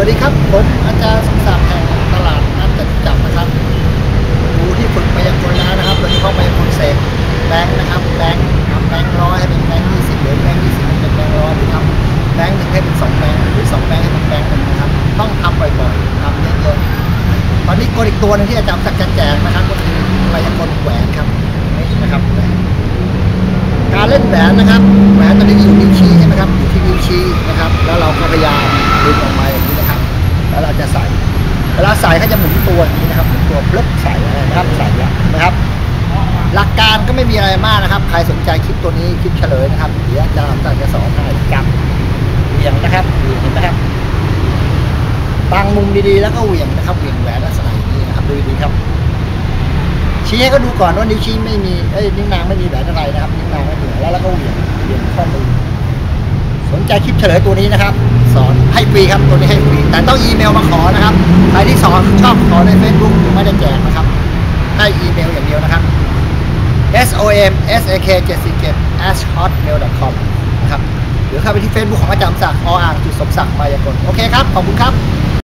วัสดีครับ ผมอาจารย์สมศักดิ์แห่งตลาดนัดจตุจักรนะครับดูที่ฝึกมายากลแล้วนะครับโดยเฉพาะมายากลเสกแบงค์นะครับแบงค์ทำแบงค์ร้อยให้เป็นแบงค์ยี่สิบหรือแบงค์ยี่สิบเป็นแบงค์ร้อยหรือทำแบงค์หนึ่งให้เป็นสองแบงค์หรือสองแบงค์ให้เป็นแบงค์หนึ่งนะครับ ต้องทำบ่อยๆทำเยอะๆตอนนี้กลอีกตัวหนึงที่อาจารย์สักแจกนะครับก็คือมายากลแหวนครับนี่นะครับการเล่นแหวนนะครับแหวนตัวนี้อยู่นิ้วชี้ใช่ไหมครับอยู่ที่นิ้วชี้นะครับ แล้วเราก็พยายามดึงออกมา จะหมุนตัวอย่างนี้นะครับหมุนตัวพลึบใส่นะครับใส่แล้วนะครับ หลักการก็ไม่มีอะไรมากนะครับ ใครสนใจคลิปตัวนี้คลิปเฉลยนะครับเดี๋ยวอาจารจะสอนให้จับเหวี่ยงนะครับเหวี่ยงนไหมครับตั้งมุมดีๆแล้วก็เหวี่ยงนะครับเหวี่ยงแหวนลักษณะอย่างนี้นะครับดูดีครับชี้ให้เขาดูก่อนว่านิ้วชี้ไม่มีเอ้ยนิ้วนางไม่มีแหวนอะไรนะครับนิ้วนางไม่มีแล้วแล้วก็เหวี่ยงเหวี่ยงข้อมือสนใจคลิปเฉลยตัวนี้นะครับ สอนให้ฟรีครับตัวนี้ให้ฟรีแต่ต้องอีเมลมาขอนะครับ ใครที่สองชอบขอใน Facebook ไม่ได้แจกนะครับ ให้อีเมลอย่างเดียวนะครับ som sak 7 7 s hotmail com นะครับหรือเข้าไปที่ Facebook ของอาจารย์ศักดิ์ออ่างจุดสมศักดิ์มายากลโอเคครับ ขอบคุณครับ